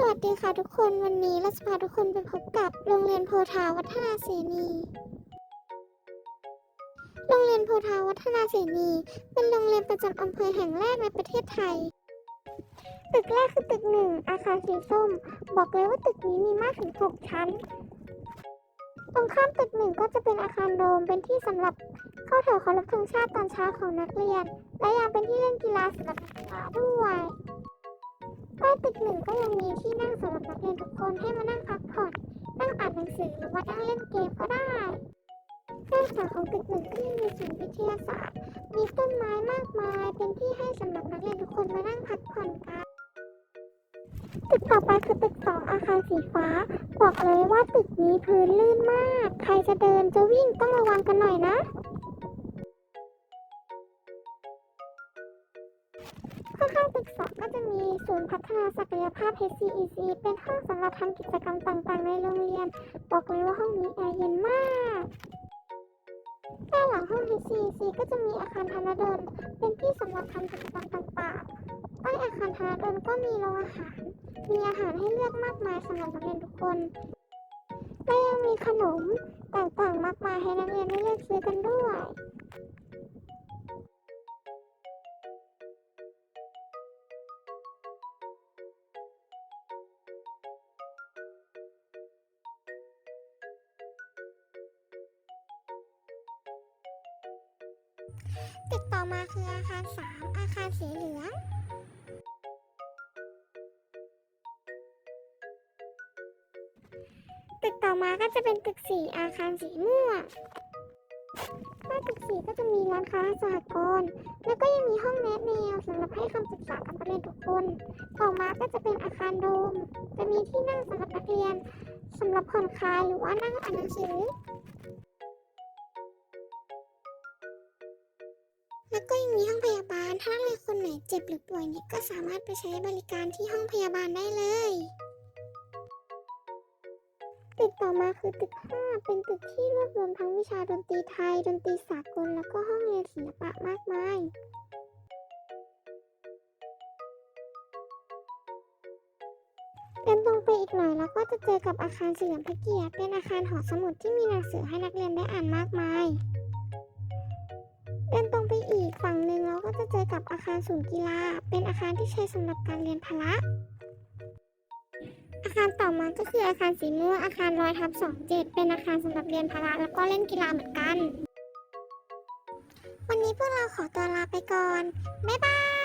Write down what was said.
สวัสดีค่ะทุกคนวันนี้เราจะพาทุกคนไปพบกับโรงเรียนโพธาวัฒนาเสนี โรงเรียนโพธาวัฒนาเสนี เป็นโรงเรียนประจำอำเภอแห่งแรกในประเทศไทย ตึกแรกคือตึกหนึ่งอาคารสีส้ม บอกเลยว่าตึกนี้มีมากถึงหกชั้น ตรงข้ามตึกหนึ่งก็จะเป็นอาคารโดมเป็นที่สำหรับเข้าแถวเคารพธงชาติตอนเช้าของนักเรียน และยังเป็นที่เล่นกีฬาสำหรับนักศึกษาด้วย ตึกหนึ่งก็ยังมีที่นั่งสำหรับนักเรียนทุกคนให้มานั่งพักผ่อน นั่งอ่านหนังสือหรือว่านั่งเล่นเกมก็ได้ด้านขวาของตึกหนึ่งก็ยังมีศูนย์วิทยาศาสตร์ มีต้นไม้มากมาย เป็นที่ให้สำหรับนักเรียนทุกคนมานั่งพักผ่อนกันตึกต่อไปคือตึกสองอาคารสีฟ้า บอกเลยว่าตึกนี้พื้นลื่นมาก ใครจะเดินจะวิ่งต้องระวังกันหน่อยนะ ข้างๆตึกสองก็จะมีศูนย์พัฒนาศักยภาพ HCEC เป็นห้องสำหรับทำกิจกรรมต่างๆ ในโรงเรียน บอกเลยว่าห้องนี้แอร์เย็นมากด้านหลังห้อง HCEC ก็จะมีอาคารธนดล เป็นที่สำหรับทำกิจกรรมต่างๆ ใต้อาคารธนดลก็มีโรงอาหาร มีอาหารให้เลือกมากมายสำหรับนักเรียนทุกคนและยังมีขนมต่างๆมากมายให้นักเรียนได้เลือกซื้อกันด้วย ตึกต่อมาคืออาคาร 3 อาคารสีเหลืองตึกต่อมาก็จะเป็นตึก 4 อาคารสีม่วงใต้ตึก 4 ก็จะมีร้านค้าสหกรณ์แล้วก็ยังมีห้องแนะแนวสำหรับให้คำปรึกษากับนักเรียนทุกคน ต่อมาก็จะเป็นอาคารโดม จะมีที่นั่งสำหรับนักเรียนสำหรับผ่อนคลายหรือว่านั่งอ่านหนังสือ แล้วก็ยังมีห้องพยาบาล ถ้านักเรียนคนไหนเจ็บหรือป่วยเนี่ยก็สามารถไปใช้บริการที่ห้องพยาบาลได้เลยตึกต่อมาคือตึก 5 เป็นตึกที่รวบรวมทั้งวิชาดนตรีไทย ดนตรีสากล แล้วก็ห้องเรียนศิลปะมากมายเดินตรงไปอีกหน่อยแล้วก็จะเจอกับอาคารเฉลิมพระเกียรติเป็นอาคารหอสมุดที่มีหนังสือให้นักเรียนได้อ่านมากมาย เดินตรงไปอีกฝั่งหนึ่งเราก็จะเจอกับอาคารศูนย์กีฬา เป็นอาคารที่ใช้สำหรับการเรียนพละ อาคารต่อมาก็คืออาคารสีม่วงอาคารร้อยทับสองเจ็ดเป็นอาคารสำหรับเรียนพละแล้วก็เล่นกีฬาเหมือนกัน วันนี้พวกเราขอตัวลาไปก่อน บ๊ายบาย